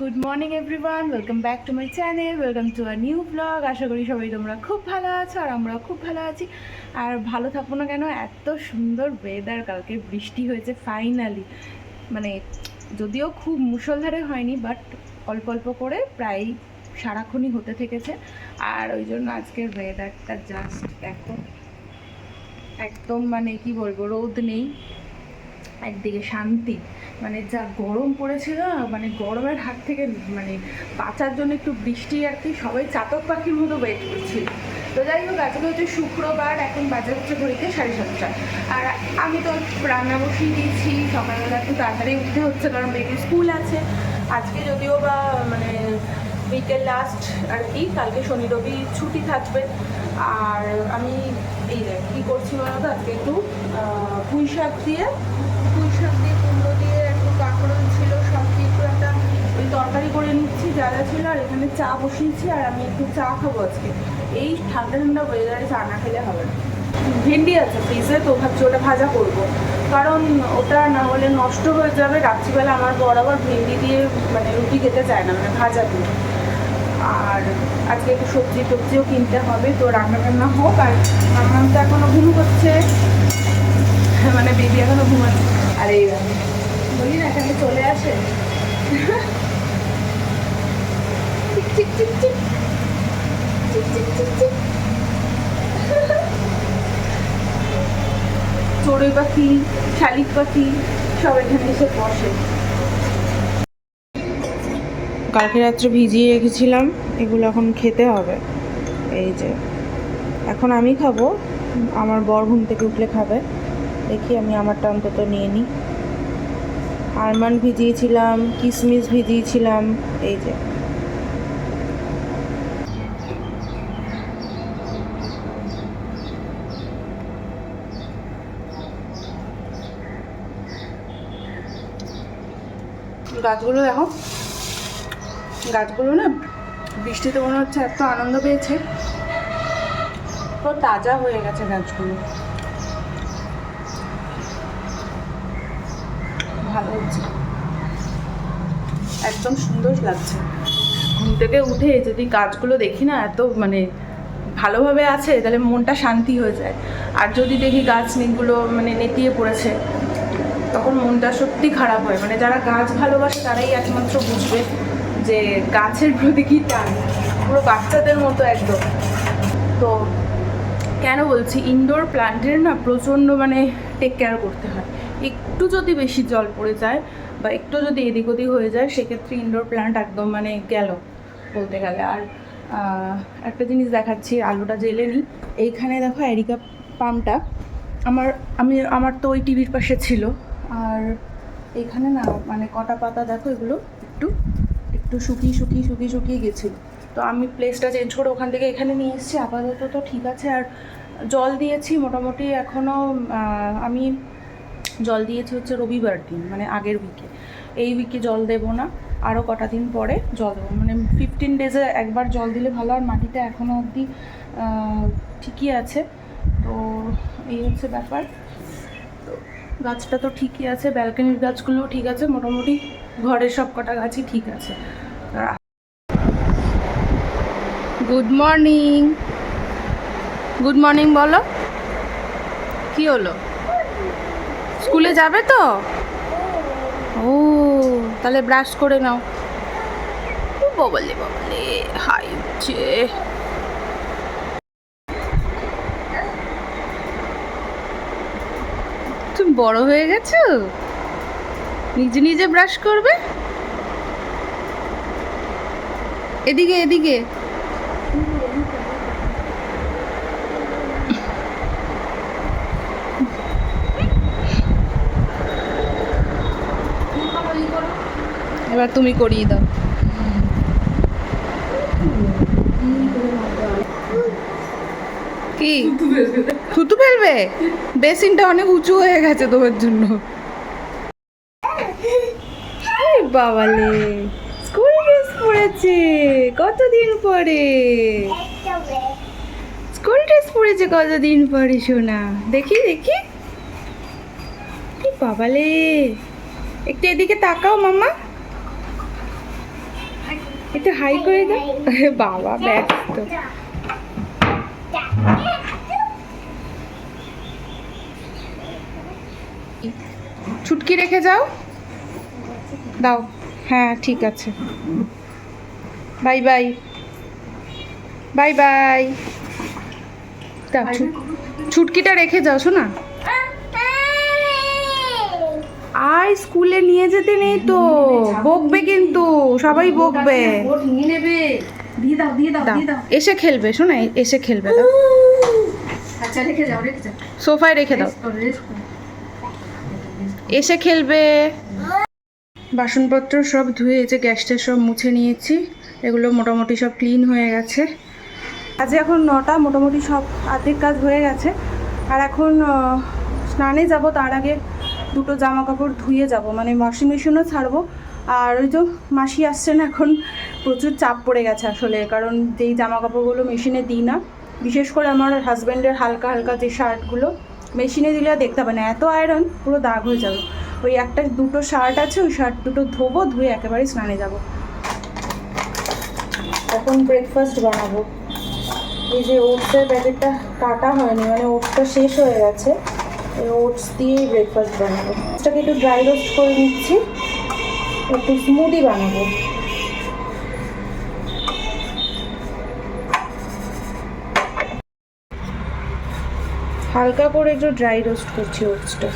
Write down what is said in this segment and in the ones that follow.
Good morning everyone welcome back to my channel welcome to a new blog আশা করি সবাই তোমরা খুব ভালো আছো আর আমরা খুব ভালো আছি। আর ভালো থাকব না কেন? এত সুন্দর ওয়েদার কালকে বৃষ্টি হয়েছে ফাইনালি মানে যদিও খুব মুষলধারে হয়নি বাট অল্প অল্প করে প্রায় সারাক্ষণই হতে থেকেছে। আর ওই জন্য আজকের ওয়েদারটা জাস্ট দেখো। একদম মানে কি বলব, রোদ নেই। একদিকে শান্তি। মানে যা গরম পড়েছিল মানে গরমের হাত থেকে মানে বাঁচার জন্য একটু বৃষ্টি আর কি, সবাই চাতক পাখির মতো ওয়েট করছিল। তো যাই হোক, আজকে হচ্ছে শুক্রবার, এখন বাজে হচ্ছে ঘড়িতে সাড়ে সাতটা। আর আমি তো রান্না বসিয়ে দিয়েছি, সকালবেলা একটু তাড়াতাড়ি উঠতে হচ্ছে, কারণ বেবি স্কুল আছে। আজকে যদিও বা মানে উইকের লাস্ট আর কি, কালকে শনি রবি ছুটি থাকবে। আর আমি এই কী করছি বলতো, আজকে একটু পুঁই শাক দিয়ে পুঁই শাক দিয়ে, কুমড়ো দিয়ে একটু কাঁকড়ন ছিল, সব একটু একটা ওই তরকারি করে নিচ্ছি, যা যা ছিল, আর এখানে চা বসিয়েছি, আর আমি একটু চা খাব আজকে। এই ঠান্ডা ঠান্ডা ওয়েদারে চা না খেলে হবে না। ভেন্ডি আছে ফ্রিজে তো ভাবছি ওটা ভাজা করব। কারণ ওটা না হলে নষ্ট হয়ে যাবে। রাত্রিবেলা আমার বরাবর ভেন্ডি দিয়ে মানে রুটি খেতে চায় না মানে ভাজা দিয়ে। আর আজকে একটু সবজি টবজিও কিনতে হবে, তো রান্না টান্না হোক, আর আমার তো এখনও ঘুম করছে মানে বেবি এখনও ঘুমাচ্ছে। আর এই বলি না এখানে চলে আসে? চড়ুই পাখি, শালিক পাখি, সব এখানে এসে বসে। কালকে রাত্রে ভিজিয়ে রেখেছিলাম, এগুলো এখন খেতে হবে। এই যে, এখন আমি খাব, আমার বর ঘুম থেকে উঠলে খাবে। দেখি আমি আমারটা অন্তত নিয়ে নিই। আলমন্ড ভিজিয়েছিলাম কিশমিশ ভিজিয়েছিলাম, এই যে। গাছগুলো দেখো। গাছগুলো না, বৃষ্টিতে মনে হচ্ছে এত আনন্দ পেয়েছে। পুরো তাজা হয়ে গেছে গাছগুলো ভালো হচ্ছে একদম সুন্দর লাগছে। ঘুম থেকে উঠে যদি গাছগুলো দেখি না, এত মানে ভালোভাবে আছে, তাহলে মনটা শান্তি হয়ে যায়। আর যদি দেখি গাছ নিগুলো মানে নেতিয়ে পড়েছে, তখন মনটা সত্যি খারাপ হয়। মানে যারা গাছ ভালোবাসে, তারাই একমাত্র বুঝবে যে গাছের প্রতি কী টান। পুরো বাচ্চাদের মতো একদম। তো কেন বলছি ইনডোর প্লান্টের না প্রচণ্ড মানে টেক কেয়ার করতে হয়। একটু যদি বেশি জল পড়ে যায় বা একটু যদি এদিক ওদিক হয়ে যায়, সেক্ষেত্রে ইনডোর প্ল্যান্ট একদম মানে গেল বলতে গেলে। আর একটা জিনিস দেখাচ্ছি, আলুটা জেলে নিই। এইখানে দেখো অ্যারিকা পামটা আমার, আমি, আমার তো ওই টিভির পাশে ছিল। আর এখানে না মানে কটা পাতা দেখো এগুলো? একটু একটু শুকিয়ে শুকিয়ে শুকিয়ে শুকিয়ে গেছিল তো আমি প্লেসটা চেঞ্জ করে ওখান থেকে এখানে নিয়ে এসেছি। আপাতত তো ঠিক আছে। আর জল দিয়েছি মোটামুটি এখনও আমি জল দিয়েছি হচ্ছে রবিবার দিন মানে আগের উইকে এই উইকে জল দেবো না আরও কটা দিন পরে জল দেবো। মানে ফিফটিন ডেজে একবার জল দিলে ভালো, আর মাটিটা এখনও অবধি ঠিকই আছে। তো এই হচ্ছে ব্যাপার। তো গাছটা তো ঠিকই আছে ব্যালকনির গাছগুলোও ঠিক আছে, মোটামুটি ঘরের সব কটা গাছই ঠিক আছে। গুড মর্নিং গুড মর্নিং বলো। কি হলো? স্কুলে যাবে তো? ও। তাহলে ব্রাশ করে নাও। বলে বলে হাই উঠছে তুমি বড় হয়ে গেছো? নিজে নিজে ব্রাশ করবে? এদিকে এদিকে। এবার তুমি করিয়ে দাও। কি? থুতু ফেলবে। বেসিনটা অনেক উঁচু হয়ে গেছে তোমার জন্য। বাবালে স্কুল ড্রেস পরেছে কতদিন পরে? স্কুল ড্রেস পরেছে কতদিন পরে সোনা? দেখি দেখি। বাবালে একটু এদিকে তাকাও মামা একটু হাই করে দাও। বাবা, ব্যস্ত। ছুটকি রেখে যাও। দাও। হ্যাঁ ঠিক আছে। Bye bye. Bye bye. ছুটকিটা রেখে যাও, শোনা? আয় স্কুলে নিয়ে যেতে নেই তো। বকবে কিন্তু সবাই বকবে। এসে খেলবে শোনা এসে খেলবে আচ্ছা সোফায় রেখে দাও। এসে খেলবে। বাসনপত্র সব ধুয়ে যে গ্যাসটা সব মুছে নিয়েছি। এগুলো মোটামুটি সব ক্লিন হয়ে গেছে। আজ এখন নটা মোটামুটি সব আর্ধেক কাজ হয়ে গেছে। আর এখন স্নানে যাব তার আগে দুটো জামা কাপড় ধুয়ে যাব। মানে ওয়াশিং মেশিনও ছাড়বো। আর ওই তো মাসি আসছেন এখন, প্রচুর চাপ পড়ে গেছে আসলে, কারণ যেই জামা কাপড়গুলো মেশিনে দিই না, বিশেষ করে আমার হাজব্যান্ডের হালকা হালকা যে শার্টগুলো মেশিনে দিলে আর দেখতে পাবে না, এত আয়রন পুরো দাগ হয়ে যাবে। ওই একটা দুটো শার্ট আছে, ওই শার্ট দুটো ধোবো, ধুয়ে একেবারে স্নানে যাব। এখন ব্রেকফাস্ট বানাবো। এই যে ওটসের প্যাকেটটা কাটা হয়নি মানে ওটসটা শেষ হয়ে গেছে। ওটস দিয়ে ব্রেকফাস্ট বানাবো। ওটাকে একটু ড্রাই রোস্ট করে নিচ্ছি। একটু স্মুদি বানাবো। হালকা করে একটু ড্রাই রোস্ট করছি ওটসটা।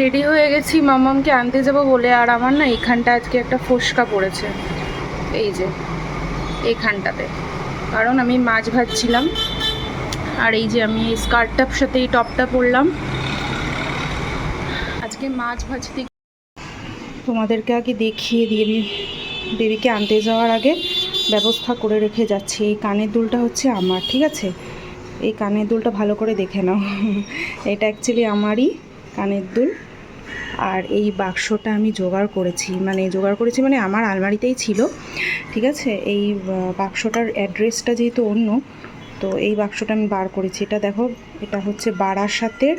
রেডি হয়ে গেছি, মামামকে আনতে যাব বলে, আর আমার না এখানটা আজকে একটা ফোসকা পড়েছে। এই যে, এইখানটাতে। কারণ আমি মাছ ভাজছিলাম, আর এই যে আমি স্কার্টটার সাথে এই টপটা পরলাম। আজকে মাছ ভাজতে তোমাদেরকে আগে দেখিয়ে দিয়ে আমি বেবিকে আনতে যাওয়ার আগে ব্যবস্থা করে রেখে যাচ্ছি। এই কানের দুলটা হচ্ছে আমার, ঠিক আছে? এই কানের দুলটা ভালো করে দেখে নাও। এটা অ্যাকচুয়ালি আমারই কানের দুল। আর এই বাক্সটা আমি জোগাড় করেছি। মানে জোগাড় করেছি মানে আমার আলমারিতেই ছিল। ঠিক আছে? এই বাক্সটার অ্যাড্রেসটা যেহেতু অন্য, তো এই বাক্সটা আমি বার করেছি। এটা দেখো, এটা হচ্ছে বারাসাতের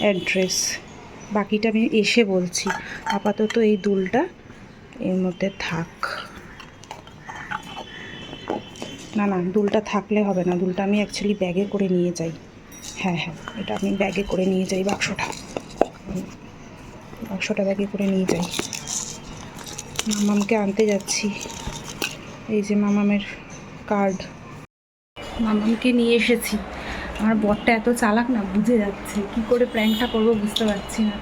অ্যাড্রেস। বাকিটা আমি এসে বলছি। আপাতত এই দুলটা এর মধ্যে থাক। না না, দুলটা থাকলে হবে না। দুলটা আমি অ্যাকচুয়ালি ব্যাগে করে নিয়ে যাই। হ্যাঁ হ্যাঁ এটা আমি ব্যাগে করে নিয়ে যাই বাক্সটা। টাকা ব্যাগে করে নিয়ে যাই? মামামকে আনতে যাচ্ছি। এই যে মামামের কার্ড মামামকে নিয়ে এসেছি। আমার বরটা এত চালাক না, বুঝে যাচ্ছে। কি করে প্র্যাঙ্কটা করব বুঝতে পারছি না।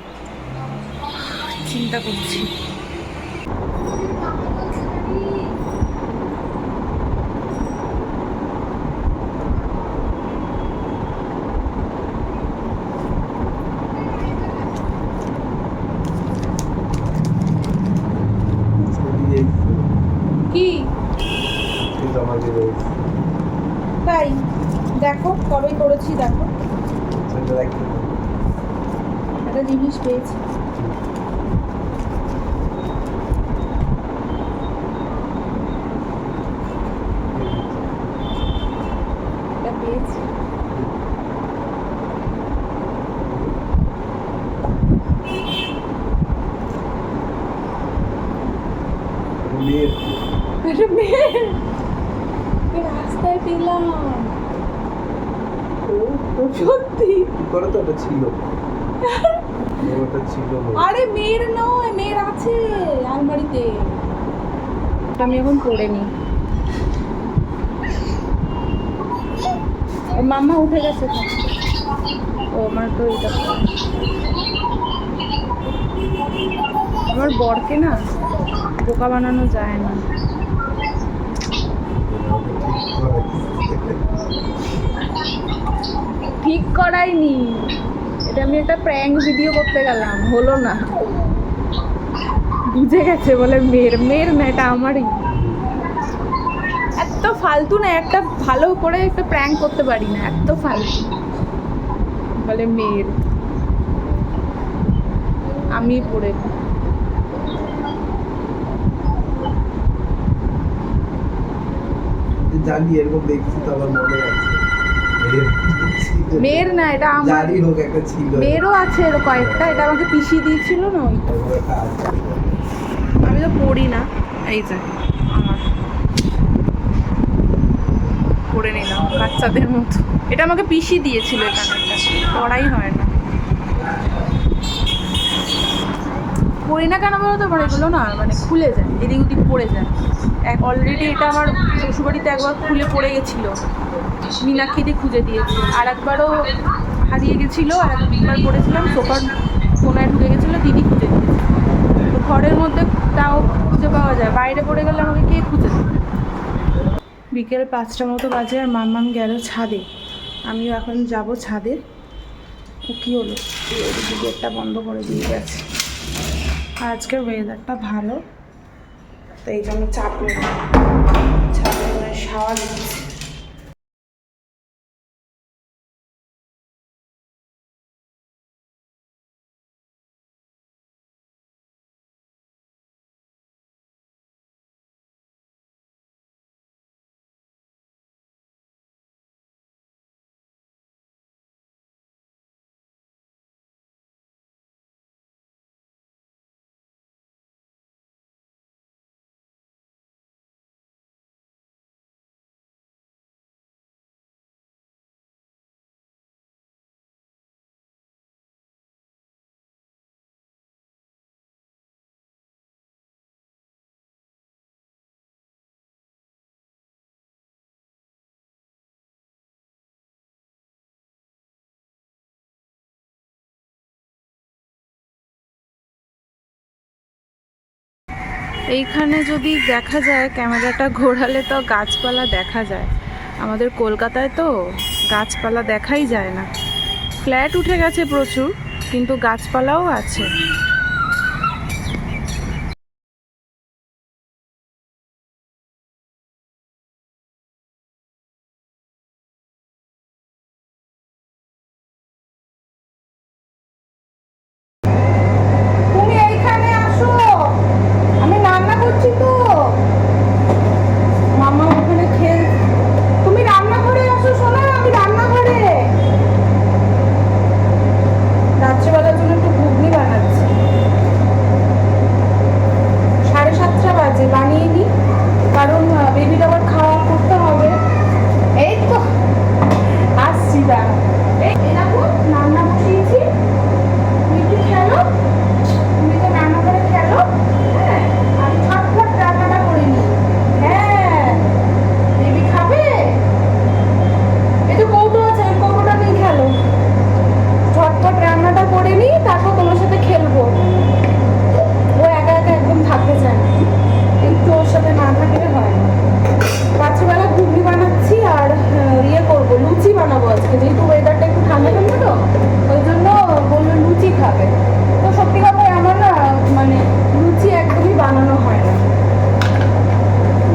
চিন্তা করছি। তাই দেখো কবে করেছি দেখো। একটা জিনিস পেয়েছি। এটা পেয়েছি। একটা রাস্তায় পেলাম। সত্যি? করে তো ওটা ছিল? ওটা ছিল আরে মেয়ের নয় মেয়ের আছে আলমারিতে। আমি এখন পড়ে নি। মাম্মা উঠে গেছে। ও আমার তো এটা আমার বরকে না বোকা বানানো যায় না। ঠিক করাইনি। এটা আমি একটা প্র্যাঙ্ক ভিডিও করতে গেলাম, হলো না। বুঝে গেছে বলে মেয়ের মেয়ের না, এটা আমারই। এত ফালতু না, একটা ভালো করে একটা প্র্যাঙ্ক করতে পারি না, এত ফালতু। বলে মেয়ের। আমি পড়ে জানি এরকম দেখছি তো আমার মনে আছে। মেয়ের না এটা আমার হোক একটা ছিল। মেয়েরও আছে এর কয়েকটা এটা আমাকে পিসি দিয়েছিল না? ওই এরকম একটা আছে। আমি তো পড়ি না। এই যে আমার। পড়ে নিলাম বাচ্চাদের মতো। এটা আমাকে পিসি দিয়েছিল এখানে। পড়াই হয় না। পড়ি না কেন বলো তো? আমার এগুলো না মানে খুলে যায়, এদিক ওদিক পড়ে যায়। অলরেডি এটা আমার শ্বশুরবাড়িতে একবার খুলে পড়ে গেছিল। মীনাক্ষীতে খুঁজে দিয়েছে। আর একবারও হারিয়ে গেছিল আর একবার পড়েছিলাম, সোফার কোনায় ঢুকে গেছিল, দিদি খুঁজে দিয়েছে। তো ঘরের মধ্যে তাও খুঁজে পাওয়া যায়, বাইরে পড়ে গেলে আমাকে কে খুঁজে দেবে? বিকেল পাঁচটা মতো বাজে আর মাম্মাম গেল ছাদে। আমিও এখন যাব ছাদে। ও কী হলো? গেটটা বন্ধ করে দিয়ে গেছে। আজকের ওয়েদারটা ভালো। তো এই জন্য চাপ নেই ছাদে মানে শাওয়া দিচ্ছে এইখানে যদি দেখা যায়, ক্যামেরাটা ঘোরালে তো গাছপালা দেখা যায়। আমাদের কলকাতায় তো গাছপালা দেখাই যায় না। ফ্ল্যাট উঠে গেছে প্রচুর, কিন্তু গাছপালাও আছে তুমি এইখানে আসো আমি রান্না করছি তো মামা ওখানে খেল তুমি রান্না করে আসো শোনো আমি রান্না করে রাত্রেবেলার জন্য একটু ঘুগনি বানাচ্ছি সাড়ে সাতটা বাজে বানিয়ে নিই কারণ বেবির আবার খাওয়া করতে হবে এই তো আসছি দাঁড়া এই এই দেখো রান্না বসিয়েছি তুমি একটু খেলো তুমি তো রান্না করে খেলো হ্যাঁ আমি ঝটপট রান্নাটা করে নিই হ্যাঁ বেবি খাবে এই তো কৌটো আছে ওই কৌটোটা নিয়ে খেলো ঝটপট রান্নাটা করে নিই তারপর তোমার সাথে খেলব ও একা একা একদম থাকতে চায় না একটু ওর সাথে না থাকলে হয় না রাত্রিবেলা ঘুগনি বানাচ্ছি আর আহ, ইয়ে করব লুচি বানাবো আজকে যেহেতু ওয়েদারটা একটু ঠান্ডা ঠান্ডা তো ওই জন্য বলল লুচি খাবে তো সত্যি কথাই আমার না মানে লুচি একদমই বানানো হয় না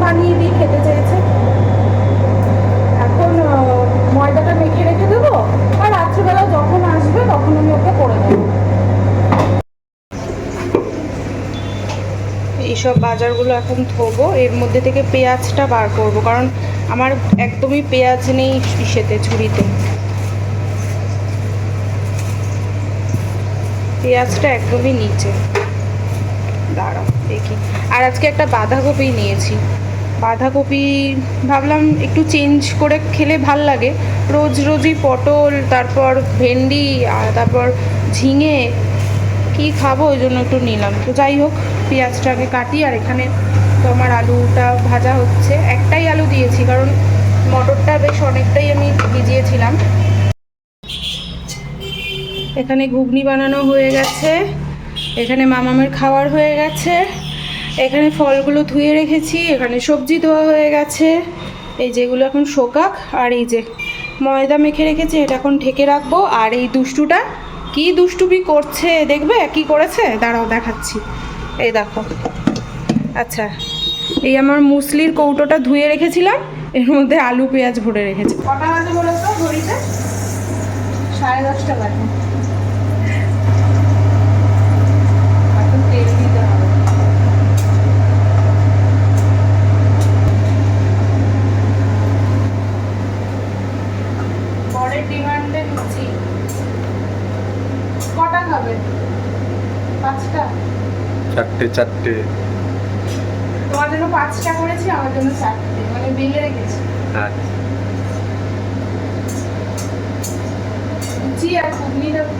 বানিয়ে দিই খেতে চেয়েছে এখন আহ, ময়দাটা মেখে রেখে দেবো আর রাত্রিবেলা যখন আসবে তখন আমি ওকে করে দেবো এইসব বাজারগুলো এখন ধোবো। এর মধ্যে থেকে পেঁয়াজটা বার করব, কারণ আমার একদমই পেঁয়াজ নেই ইসেতে, ঝুড়িতে। পেঁয়াজটা একদমই নিচে। দাঁড়াও, দেখি। আর আজকে একটা বাঁধাকপি নিয়েছি। বাঁধাকপি ভাবলাম একটু চেঞ্জ করে খেলে ভালো লাগে। রোজ রোজই পটল, তারপর ভেন্ডি, আর তারপর ঝিঙে, কি খাব ওই জন্য একটু নিলাম। তো যাই হোক পেঁয়াজটাকে কাটি আর এখানে তো আমার আলুটা ভাজা হচ্ছে। একটাই আলু দিয়েছি, কারণ মটরটা বেশ অনেকটাই আমি ভিজিয়েছিলাম। এখানে ঘুগনি বানানো হয়ে গেছে, এখানে মামামের খাওয়ার হয়ে গেছে, এখানে ফলগুলো ধুয়ে রেখেছি, এখানে সবজি ধোয়া হয়ে গেছে। এই যেগুলো এখন শোকাক, আর এই যে ময়দা মেখে রেখেছি, এটা এখন ঢেকে রাখব। আর এই দুষ্টুটা কি দুষ্টুমি করছে, দেখবে? কি করেছে? দাঁড়াও, দেখাচ্ছি। এই দেখো। আচ্ছা। এই আমার মুসলির কৌটোটা ধুয়ে রেখেছিলাম এর মধ্যে আলু পেঁয়াজ ভরে রেখেছি। কটা বাজে বলো তো ঘড়িতে? সাড়ে দশটা বাজে এখন তেল দিতে হবে পরের ডিমান্ডে লুচি কটা খাবে পাঁচটা চারটে চারটে। তোমার জন্য পাঁচটা করেছি আমার জন্য চারটে মানে বেলে রেখেছি হ্যাঁ জি আর ঘুগনি দেবো